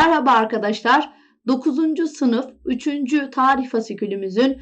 Merhaba arkadaşlar. 9. sınıf 3. tarih fasikülümüzün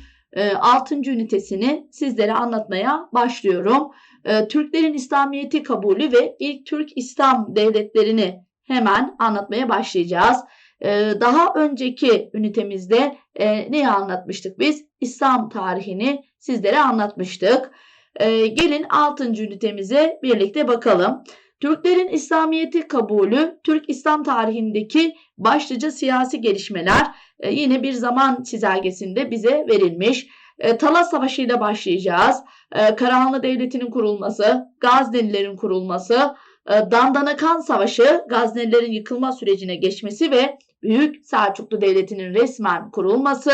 6. ünitesini sizlere anlatmaya başlıyorum. E, Türklerin İslamiyet'i kabulü ve ilk Türk İslam devletlerini hemen anlatmaya başlayacağız. E, Daha önceki ünitemizde e, neyi anlatmıştık biz? İslam tarihini sizlere anlatmıştık. E, Gelin 6. ünitemize birlikte bakalım. Türklerin İslamiyet'i kabulü, Türk İslam tarihindeki başlıca siyasi gelişmeler e, yine bir zaman çizelgesinde bize verilmiş. E, Talas Savaşı ile başlayacağız. E, Karahanlı Devleti'nin kurulması, Gaznelilerin kurulması, e, Dandanakan Savaşı, Gaznelilerin yıkılma sürecine geçmesi ve Büyük Selçuklu Devleti'nin resmen kurulması.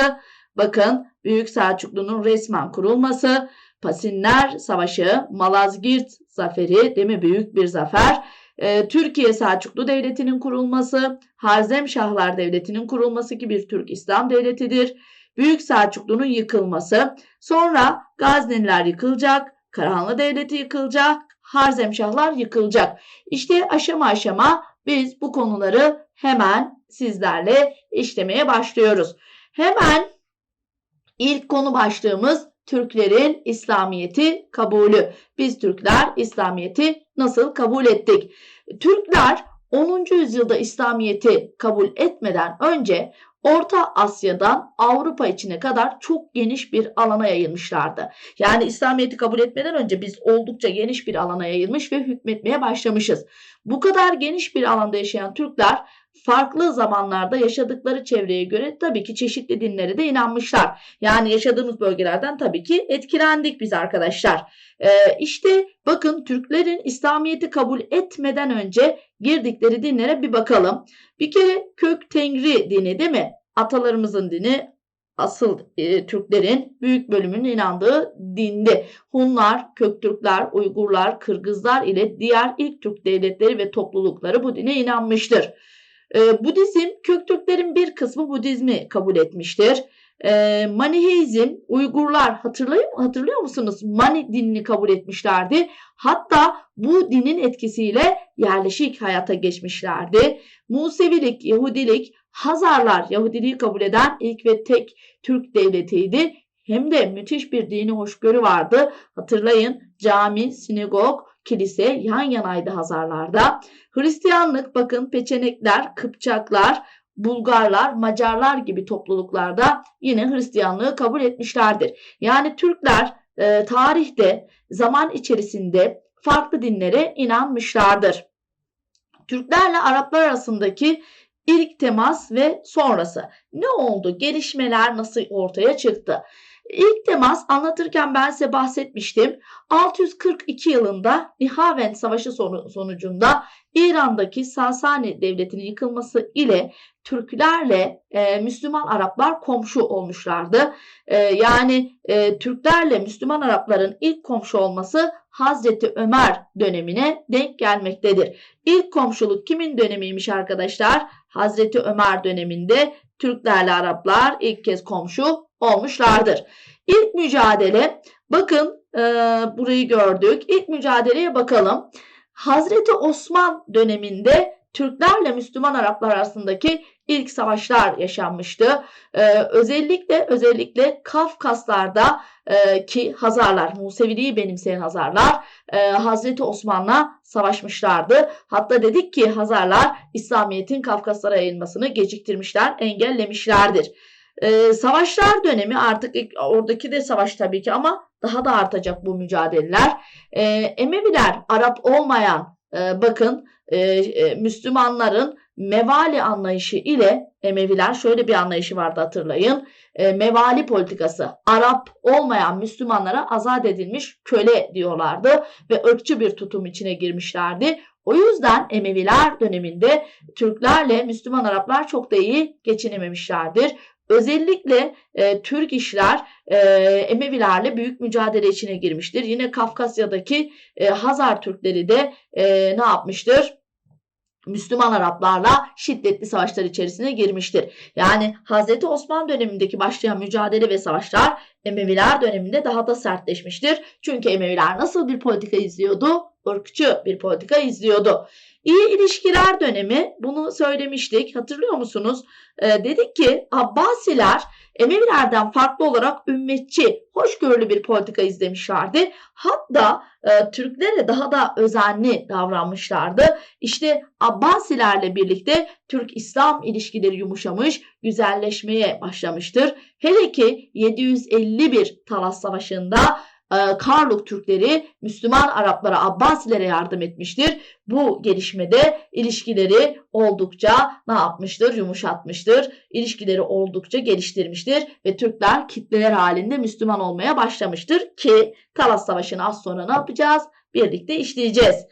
Bakın Büyük Selçuklu'nun resmen kurulması, Pasinler Savaşı, Malazgirt Zaferi değil mi? Büyük bir zafer. Ee, Türkiye Selçuklu Devleti'nin kurulması, Harzemşahlar Devleti'nin kurulması ki bir Türk İslam devletidir. Büyük Selçuklu'nun yıkılması, sonra Gazneliler yıkılacak, Karahanlı Devleti yıkılacak, Harzemşahlar yıkılacak. İşte aşama aşama biz bu konuları hemen sizlerle işlemeye başlıyoruz. Hemen ilk konu başlığımız Türklerin İslamiyet'i kabulü. Biz Türkler İslamiyet'i nasıl kabul ettik? Türkler 10. yüzyılda İslamiyet'i kabul etmeden önce Orta Asya'dan Avrupa içine kadar çok geniş bir alana yayılmışlardı. Yani İslamiyet'i kabul etmeden önce biz oldukça geniş bir alana yayılmış ve hükmetmeye başlamışız. Bu kadar geniş bir alanda yaşayan Türkler farklı zamanlarda yaşadıkları çevreye göre tabii ki çeşitli dinlere de inanmışlar. Yani yaşadığımız bölgelerden tabii ki etkilendik biz arkadaşlar. Ee, işte bakın Türklerin İslamiyet'i kabul etmeden önce girdikleri dinlere bir bakalım. Bir kere kök Tengri dini değil mi? Atalarımızın dini asıl e, Türklerin büyük bölümünün inandığı dindi. Hunlar, Köktürkler, Uygurlar, Kırgızlar ile diğer ilk Türk devletleri ve toplulukları bu dine inanmıştır. E, Budizm, Köktürklerin bir kısmı Budizmi kabul etmiştir. E, Maniheizm, Uygurlar hatırlıyor, hatırlıyor musunuz? Mani dinini kabul etmişlerdi. Hatta bu dinin etkisiyle yerleşik hayata geçmişlerdi. Musevilik, Yahudilik, Hazarlar Yahudiliği kabul eden ilk ve tek Türk devletiydi. Hem de müthiş bir dini hoşgörü vardı. Hatırlayın cami, sinagog, kilise yan yanaydı Hazarlarda. Hristiyanlık bakın Peçenekler, Kıpçaklar, Bulgarlar, Macarlar gibi topluluklarda yine Hristiyanlığı kabul etmişlerdir. Yani Türkler e, tarihte zaman içerisinde farklı dinlere inanmışlardır. Türklerle Araplar arasındaki ilk temas ve sonrası. Ne oldu? Gelişmeler nasıl ortaya çıktı? İlk temas anlatırken ben size bahsetmiştim. 642 yılında Nihavend Savaşı sonucunda İran'daki Sasani Devleti'nin yıkılması ile Türklerle e, Müslüman Araplar komşu olmuşlardı. E, yani e, Türklerle Müslüman Arapların ilk komşu olması Hazreti Ömer dönemine denk gelmektedir. İlk komşuluk kimin dönemiymiş arkadaşlar? Hazreti Ömer döneminde Türklerle Araplar ilk kez komşu olmuşlardır. İlk mücadele bakın e, burayı gördük. İlk mücadeleye bakalım. Hazreti Osman döneminde Türklerle Müslüman Araplar arasındaki ilk savaşlar yaşanmıştı. Ee, özellikle özellikle Kafkaslarda e, ki Hazarlar, Museviliği benimseyen Hazarlar e, Hazreti Osman'la savaşmışlardı. Hatta dedik ki Hazarlar İslamiyet'in Kafkaslara yayılmasını geciktirmişler, engellemişlerdir. Ee, savaşlar dönemi artık oradaki de savaş tabii ki ama daha da artacak bu mücadeleler. Ee, Emeviler Arap olmayan e, bakın e, e, Müslümanların mevali anlayışı ile Emeviler şöyle bir anlayışı vardı hatırlayın. E, mevali politikası Arap olmayan Müslümanlara azat edilmiş köle diyorlardı ve ırkçı bir tutum içine girmişlerdi. O yüzden Emeviler döneminde Türklerle Müslüman Araplar çok da iyi geçinememişlerdir. Özellikle e, Türk işler e, Emevilerle büyük mücadele içine girmiştir. Yine Kafkasya'daki e, Hazar Türkleri de e, ne yapmıştır? Müslüman Araplarla şiddetli savaşlar içerisine girmiştir. Yani Hazreti Osman dönemindeki başlayan mücadele ve savaşlar Emeviler döneminde daha da sertleşmiştir. Çünkü Emeviler nasıl bir politika izliyordu? Irkçı bir politika izliyordu. İyi ilişkiler dönemi bunu söylemiştik hatırlıyor musunuz? Ee, dedik ki Abbasiler Emevilerden farklı olarak ümmetçi, hoşgörülü bir politika izlemişlerdi. Hatta e, Türklere daha da özenli davranmışlardı. İşte Abbasilerle birlikte Türk-İslam ilişkileri yumuşamış, güzelleşmeye başlamıştır. Hele ki 751 Talas Savaşı'nda e, Karluk Türkleri Müslüman Araplara Abbasilere yardım etmiştir. Bu gelişmede ilişkileri oldukça ne yapmıştır? Yumuşatmıştır. İlişkileri oldukça geliştirmiştir ve Türkler kitleler halinde Müslüman olmaya başlamıştır ki Talas Savaşı'nı az sonra ne yapacağız? Birlikte işleyeceğiz.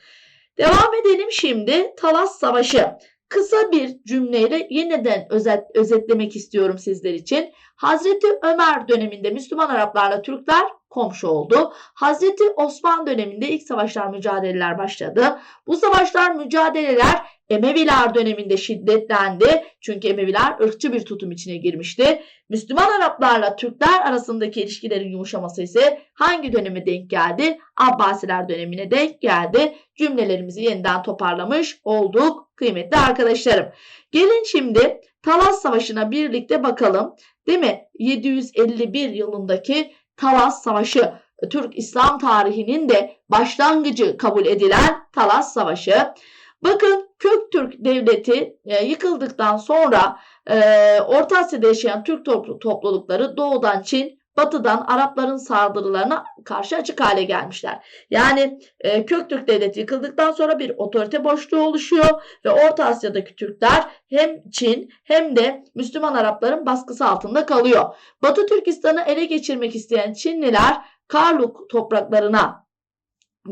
Devam edelim şimdi Talas Savaşı. Kısa bir cümleyle yeniden özet, özetlemek istiyorum sizler için. Hazreti Ömer döneminde Müslüman Araplarla Türkler komşu oldu. Hazreti Osman döneminde ilk savaşlar, mücadeleler başladı. Bu savaşlar, mücadeleler Emeviler döneminde şiddetlendi. Çünkü Emeviler ırkçı bir tutum içine girmişti. Müslüman Araplarla Türkler arasındaki ilişkilerin yumuşaması ise hangi döneme denk geldi? Abbasiler dönemine denk geldi. Cümlelerimizi yeniden toparlamış olduk kıymetli arkadaşlarım. Gelin şimdi Talas Savaşı'na birlikte bakalım. Değil mi? 751 yılındaki Talas Savaşı Türk İslam tarihinin de başlangıcı kabul edilen Talas Savaşı. Bakın Köktürk Devleti e, yıkıldıktan sonra e, Orta Asya'da yaşayan Türk toplulukları doğudan Çin, batıdan Arapların saldırılarına karşı açık hale gelmişler. Yani e, Köktürk Devleti yıkıldıktan sonra bir otorite boşluğu oluşuyor ve Orta Asya'daki Türkler hem Çin hem de Müslüman Arapların baskısı altında kalıyor. Batı Türkistan'ı ele geçirmek isteyen Çinliler Karluk topraklarına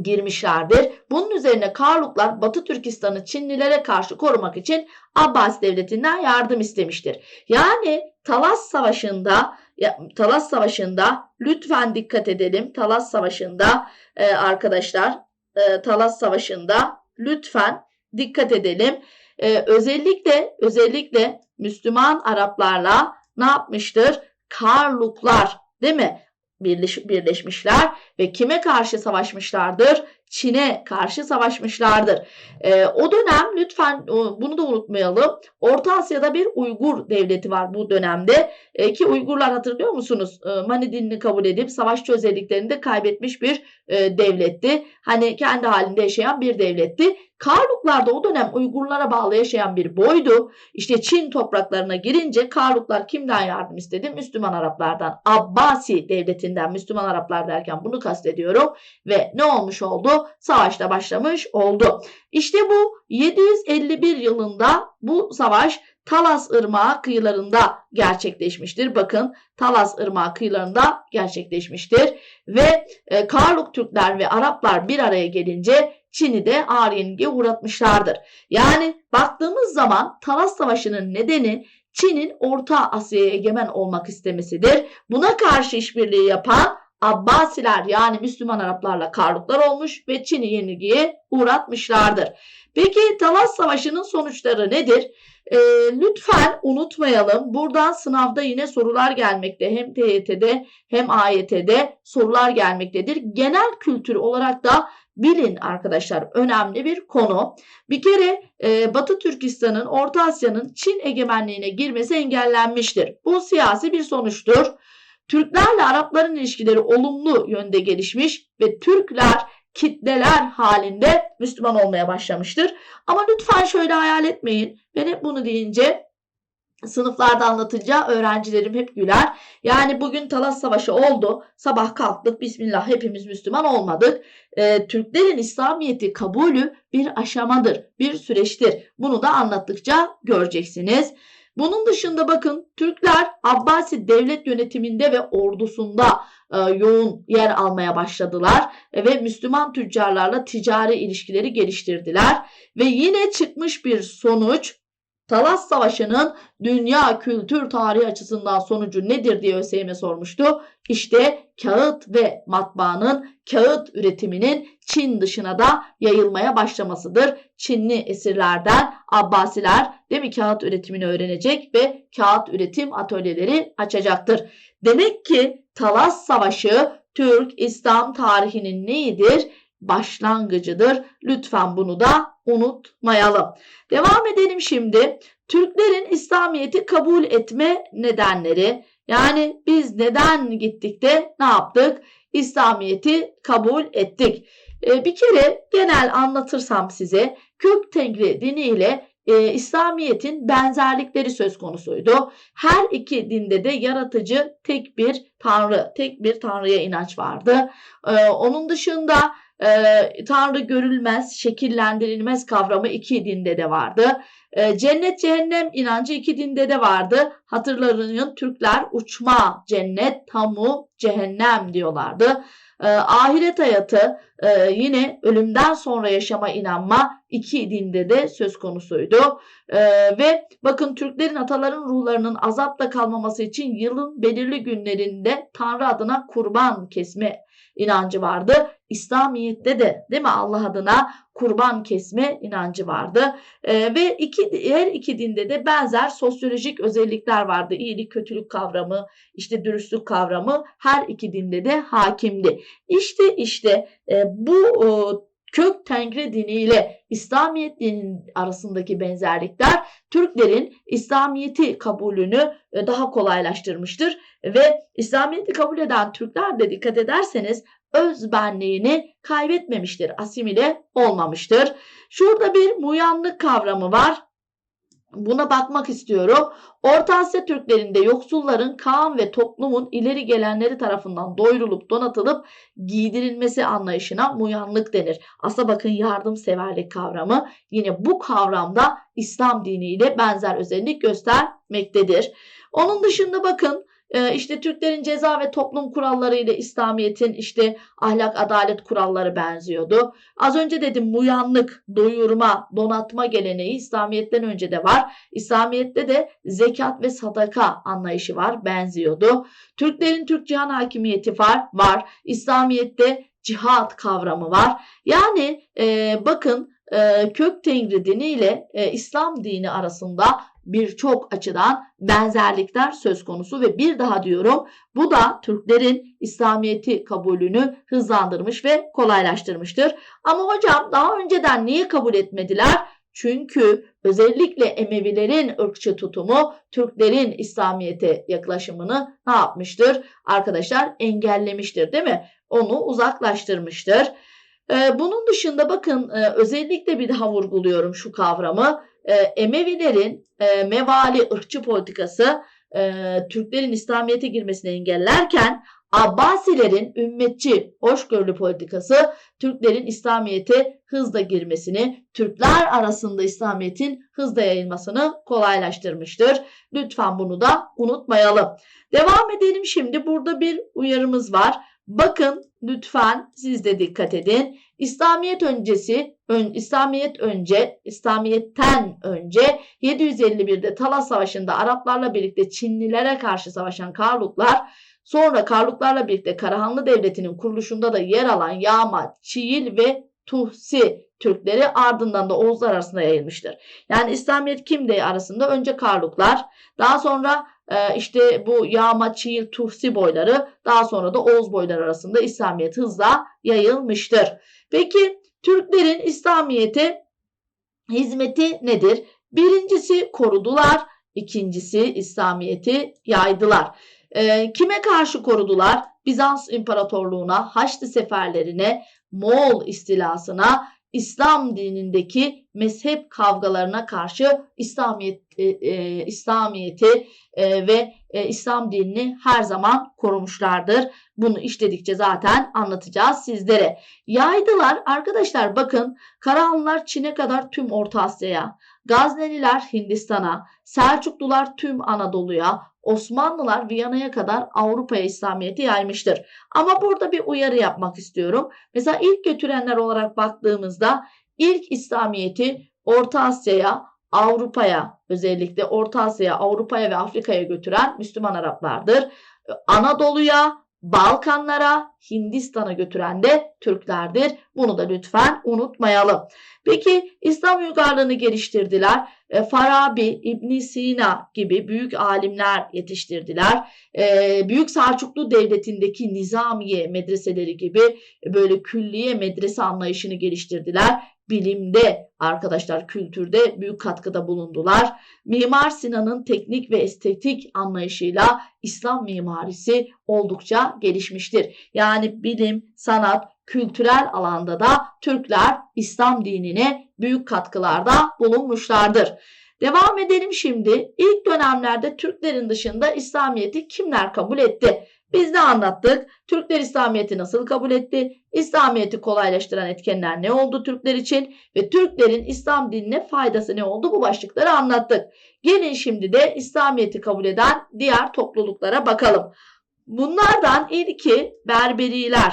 girmişlerdir. Bunun üzerine Karluklar Batı Türkistan'ı Çinlilere karşı korumak için Abbas devletinden yardım istemiştir. Yani Talas Savaşı'nda Talas Savaşı'nda lütfen dikkat edelim. Talas Savaşı'nda e, arkadaşlar e, Talas Savaşı'nda lütfen dikkat edelim. E, özellikle özellikle Müslüman Araplarla ne yapmıştır? Karluklar değil mi? Birleş, birleşmişler ve kime karşı savaşmışlardır? Çin'e karşı savaşmışlardır. E, o dönem lütfen bunu da unutmayalım. Orta Asya'da bir Uygur devleti var bu dönemde. E, ki Uygurlar hatırlıyor musunuz? E, Mani dinini kabul edip savaşçı özelliklerini de kaybetmiş bir e, devletti. Hani kendi halinde yaşayan bir devletti. Karluklar da o dönem Uygurlara bağlı yaşayan bir boydu. İşte Çin topraklarına girince Karluklar kimden yardım istedi? Müslüman Araplardan. Abbasi devletinden Müslüman Araplar derken bunu kastediyorum. Ve ne olmuş oldu? Savaşta başlamış oldu. İşte bu 751 yılında bu savaş Talas Irmağı kıyılarında gerçekleşmiştir. Bakın Talas Irmağı kıyılarında gerçekleşmiştir. Ve e, Karluk Türkler ve Araplar bir araya gelince Çin'i de ağır yenilgiye uğratmışlardır. Yani baktığımız zaman Talas Savaşı'nın nedeni Çin'in Orta Asya'ya egemen olmak istemesidir. Buna karşı işbirliği yapan Abbasiler yani Müslüman Araplarla Karluklar olmuş ve Çin'i yenilgiye uğratmışlardır. Peki Talas Savaşı'nın sonuçları nedir? E, lütfen unutmayalım. Buradan sınavda yine sorular gelmekte. Hem TYT'de hem AYT'de sorular gelmektedir. Genel kültür olarak da bilin arkadaşlar önemli bir konu. Bir kere e, Batı Türkistan'ın Orta Asya'nın Çin egemenliğine girmesi engellenmiştir. Bu siyasi bir sonuçtur. Türklerle Arapların ilişkileri olumlu yönde gelişmiş ve Türkler kitleler halinde Müslüman olmaya başlamıştır. Ama lütfen şöyle hayal etmeyin. Ben hep bunu deyince sınıflarda anlatınca öğrencilerim hep güler. Yani bugün Talas Savaşı oldu. Sabah kalktık. Bismillah hepimiz Müslüman olmadık. Ee, Türklerin İslamiyet'i kabulü bir aşamadır, bir süreçtir. Bunu da anlattıkça göreceksiniz. Bunun dışında bakın Türkler Abbasi devlet yönetiminde ve ordusunda e, yoğun yer almaya başladılar e, ve Müslüman tüccarlarla ticari ilişkileri geliştirdiler. Ve yine çıkmış bir sonuç Talas Savaşı'nın dünya kültür tarihi açısından sonucu nedir diye ÖSYM sormuştu. İşte kağıt ve matbaanın kağıt üretiminin Çin dışına da yayılmaya başlamasıdır. Çinli esirlerden Abbasiler değil mi kağıt üretimini öğrenecek ve kağıt üretim atölyeleri açacaktır. Demek ki Talas Savaşı Türk İslam tarihinin neyidir? Başlangıcıdır. Lütfen bunu da unutmayalım. Devam edelim şimdi. Türklerin İslamiyet'i kabul etme nedenleri. Yani biz neden gittik de ne yaptık? İslamiyet'i kabul ettik. Ee, bir kere genel anlatırsam size kök tengri diniyle e, İslamiyet'in benzerlikleri söz konusuydu. Her iki dinde de yaratıcı tek bir tanrı, tek bir tanrıya inanç vardı. Ee, onun dışında e, tanrı görülmez, şekillendirilmez kavramı iki dinde de vardı. E, cennet cehennem inancı iki dinde de vardı. Hatırlayın Türkler uçma cennet, tamu, cehennem diyorlardı. E, ahiret hayatı e, yine ölümden sonra yaşama inanma iki dinde de söz konusuydu. E, ve bakın Türklerin ataların ruhlarının azapla kalmaması için yılın belirli günlerinde Tanrı adına kurban kesme inancı vardı. İslamiyet'te de değil mi Allah adına kurban kesme inancı vardı. E, ve iki, her iki dinde de benzer sosyolojik özellikler vardı. İyilik, kötülük kavramı, işte dürüstlük kavramı her iki dinde de hakimdi. İşte işte e, bu e, kök tengri diniyle İslamiyet dininin arasındaki benzerlikler Türklerin İslamiyet'i kabulünü e, daha kolaylaştırmıştır ve İslamiyet'i kabul eden Türkler de dikkat ederseniz özbenliğini kaybetmemiştir, asimile olmamıştır. Şurada bir muyanlık kavramı var. Buna bakmak istiyorum. Orta Asya Türklerinde yoksulların Kaan ve toplumun ileri gelenleri tarafından doyurulup donatılıp giydirilmesi anlayışına muyanlık denir. Aslında bakın yardımseverlik kavramı yine bu kavramda İslam diniyle benzer özellik göstermektedir. Onun dışında bakın ee, işte Türklerin ceza ve toplum kuralları ile İslamiyet'in işte ahlak adalet kuralları benziyordu. Az önce dedim muyanlık, doyurma, donatma geleneği İslamiyet'ten önce de var. İslamiyet'te de zekat ve sadaka anlayışı var, benziyordu. Türklerin Türk cihan hakimiyeti var, var. İslamiyet'te cihat kavramı var. Yani e, bakın e, kök tengri dini ile e, İslam dini arasında birçok açıdan benzerlikler söz konusu ve bir daha diyorum bu da Türklerin İslamiyet'i kabulünü hızlandırmış ve kolaylaştırmıştır. Ama hocam daha önceden niye kabul etmediler? Çünkü özellikle Emevilerin ırkçı tutumu Türklerin İslamiyet'e yaklaşımını ne yapmıştır? Arkadaşlar engellemiştir değil mi? Onu uzaklaştırmıştır. Ee, bunun dışında bakın e, özellikle bir daha vurguluyorum şu kavramı. Ee, Emevilerin e, mevali ırkçı politikası e, Türklerin İslamiyet'e girmesini engellerken Abbasilerin ümmetçi hoşgörülü politikası Türklerin İslamiyet'e hızla girmesini, Türkler arasında İslamiyet'in hızla yayılmasını kolaylaştırmıştır. Lütfen bunu da unutmayalım. Devam edelim şimdi. Burada bir uyarımız var. Bakın lütfen siz de dikkat edin. İslamiyet öncesi, ön, İslamiyet önce, İslamiyet'ten önce 751'de Talas Savaşı'nda Araplarla birlikte Çinlilere karşı savaşan Karluklar sonra Karluklarla birlikte Karahanlı Devleti'nin kuruluşunda da yer alan Yağma, Çiğil ve Tuhsi Türkleri ardından da Oğuzlar arasında yayılmıştır. Yani İslamiyet kimde arasında? Önce Karluklar, daha sonra e, işte bu Yağma, Çiğil, Tuhsi boyları, daha sonra da Oğuz boyları arasında İslamiyet hızla yayılmıştır. Peki Türklerin İslamiyet'e hizmeti nedir? Birincisi korudular, ikincisi İslamiyet'i yaydılar. E, kime karşı korudular? Bizans İmparatorluğu'na, Haçlı seferlerine, Moğol istilasına, İslam dinindeki mezhep kavgalarına karşı İslamiyet e, e, İslamiyeti e, ve e, İslam dinini her zaman korumuşlardır. Bunu işledikçe zaten anlatacağız sizlere. Yaydılar arkadaşlar bakın Karahanlılar Çin'e kadar tüm Orta Asya'ya, Gazneliler Hindistan'a, Selçuklular tüm Anadolu'ya, Osmanlılar Viyana'ya kadar Avrupa'ya İslamiyet'i yaymıştır. Ama burada bir uyarı yapmak istiyorum. Mesela ilk götürenler olarak baktığımızda ilk İslamiyet'i Orta Asya'ya, Avrupa'ya özellikle Orta Asya'ya, Avrupa'ya ve Afrika'ya götüren Müslüman Araplardır. Anadolu'ya, Balkanlara, Hindistan'a götüren de Türklerdir. Bunu da lütfen unutmayalım. Peki İslam uygarlığını geliştirdiler. E, Farabi, İbn Sina gibi büyük alimler yetiştirdiler. E, büyük Selçuklu Devleti'ndeki nizamiye medreseleri gibi böyle külliye medrese anlayışını geliştirdiler bilimde arkadaşlar kültürde büyük katkıda bulundular. Mimar Sinan'ın teknik ve estetik anlayışıyla İslam mimarisi oldukça gelişmiştir. Yani bilim, sanat, kültürel alanda da Türkler İslam dinine büyük katkılarda bulunmuşlardır. Devam edelim şimdi. İlk dönemlerde Türklerin dışında İslamiyet'i kimler kabul etti? Biz de anlattık. Türkler İslamiyet'i nasıl kabul etti? İslamiyet'i kolaylaştıran etkenler ne oldu Türkler için? Ve Türklerin İslam dinine faydası ne oldu? Bu başlıkları anlattık. Gelin şimdi de İslamiyet'i kabul eden diğer topluluklara bakalım. Bunlardan ilki Berberiler.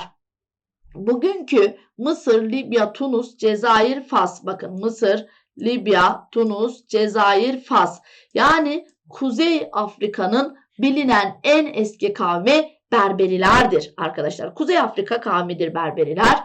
Bugünkü Mısır, Libya, Tunus, Cezayir, Fas. Bakın Mısır, Libya, Tunus, Cezayir, Fas. Yani Kuzey Afrika'nın bilinen en eski kavmi Berberilerdir arkadaşlar. Kuzey Afrika kavmidir Berberiler.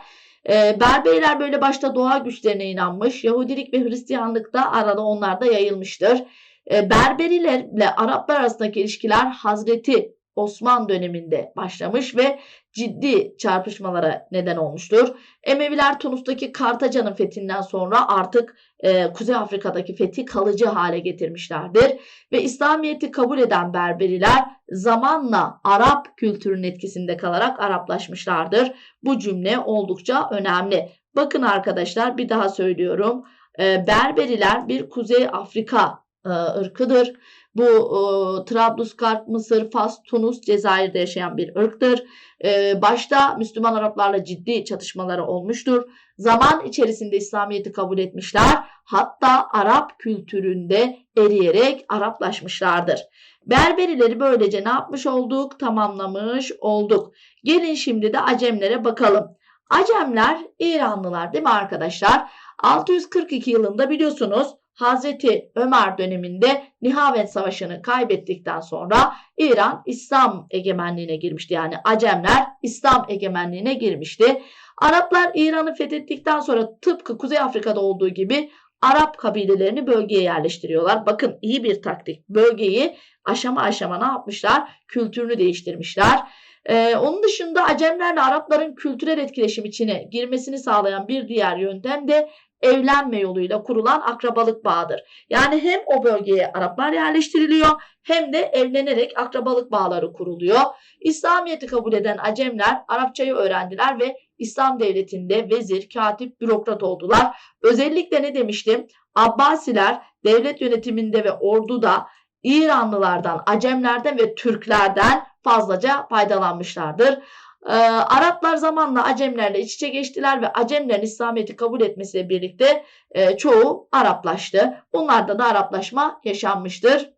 E, Berberiler böyle başta doğa güçlerine inanmış. Yahudilik ve Hristiyanlık da arada onlarda yayılmıştır. E, Berberilerle Araplar arasındaki ilişkiler Hazreti Osman döneminde başlamış ve ciddi çarpışmalara neden olmuştur. Emeviler Tunus'taki Kartaca'nın fethinden sonra artık e, Kuzey Afrika'daki fethi kalıcı hale getirmişlerdir. Ve İslamiyet'i kabul eden Berberiler zamanla Arap kültürünün etkisinde kalarak Araplaşmışlardır. Bu cümle oldukça önemli. Bakın arkadaşlar bir daha söylüyorum. E, Berberiler bir Kuzey Afrika e, ırkıdır. Bu e, Trablusgarp, Mısır, Fas, Tunus, Cezayir'de yaşayan bir ırktır. E, başta Müslüman Araplarla ciddi çatışmaları olmuştur. Zaman içerisinde İslamiyet'i kabul etmişler. Hatta Arap kültüründe eriyerek Araplaşmışlardır. Berberileri böylece ne yapmış olduk? Tamamlamış olduk. Gelin şimdi de Acemlere bakalım. Acemler İranlılar değil mi arkadaşlar? 642 yılında biliyorsunuz Hazreti Ömer döneminde Nihavend Savaşı'nı kaybettikten sonra İran İslam egemenliğine girmişti. Yani Acemler İslam egemenliğine girmişti. Araplar İran'ı fethettikten sonra tıpkı Kuzey Afrika'da olduğu gibi Arap kabilelerini bölgeye yerleştiriyorlar. Bakın iyi bir taktik. Bölgeyi aşama aşama ne yapmışlar? Kültürünü değiştirmişler. Ee, onun dışında Acemlerle Arapların kültürel etkileşim içine girmesini sağlayan bir diğer yöntem de evlenme yoluyla kurulan akrabalık bağıdır. Yani hem o bölgeye Araplar yerleştiriliyor hem de evlenerek akrabalık bağları kuruluyor. İslamiyet'i kabul eden Acemler Arapçayı öğrendiler ve İslam devletinde vezir, katip, bürokrat oldular. Özellikle ne demiştim? Abbasiler devlet yönetiminde ve orduda İranlılardan, Acemlerden ve Türklerden fazlaca faydalanmışlardır. Ee, Araplar zamanla Acemlerle iç içe geçtiler ve Acemlerin İslamiyet'i kabul etmesiyle birlikte e, çoğu Araplaştı. Bunlarda da Araplaşma yaşanmıştır.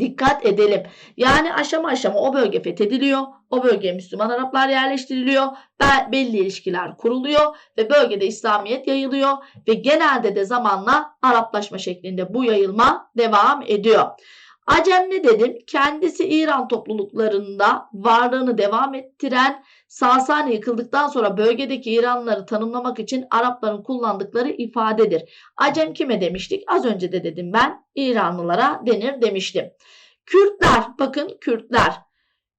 Dikkat edelim. Yani aşama aşama o bölge fethediliyor. O bölgeye Müslüman Araplar yerleştiriliyor. Belli ilişkiler kuruluyor ve bölgede İslamiyet yayılıyor ve genelde de zamanla Araplaşma şeklinde bu yayılma devam ediyor. Acem ne dedim? Kendisi İran topluluklarında varlığını devam ettiren Sasani yıkıldıktan sonra bölgedeki İranlıları tanımlamak için Arapların kullandıkları ifadedir. Acem kime demiştik? Az önce de dedim ben İranlılara denir demiştim. Kürtler bakın Kürtler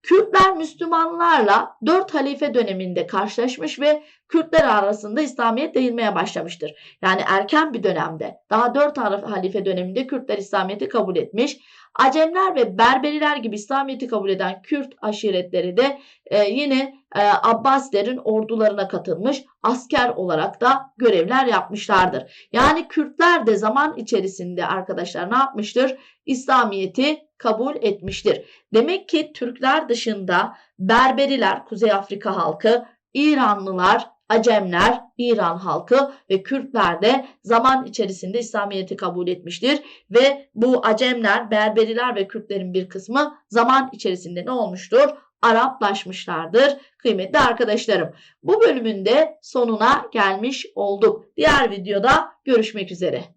Kürtler Müslümanlarla dört halife döneminde karşılaşmış ve Kürtler arasında İslamiyet yayılmaya başlamıştır. Yani erken bir dönemde daha dört halife döneminde Kürtler İslamiyet'i kabul etmiş. Acemler ve Berberiler gibi İslamiyet'i kabul eden Kürt aşiretleri de e, yine e, Abbasilerin ordularına katılmış asker olarak da görevler yapmışlardır. Yani Kürtler de zaman içerisinde arkadaşlar ne yapmıştır? İslamiyet'i kabul etmiştir. Demek ki Türkler dışında Berberiler, Kuzey Afrika halkı, İranlılar, Acemler, İran halkı ve Kürtler de zaman içerisinde İslamiyet'i kabul etmiştir. Ve bu Acemler, Berberiler ve Kürtlerin bir kısmı zaman içerisinde ne olmuştur? Araplaşmışlardır kıymetli arkadaşlarım. Bu bölümün de sonuna gelmiş olduk. Diğer videoda görüşmek üzere.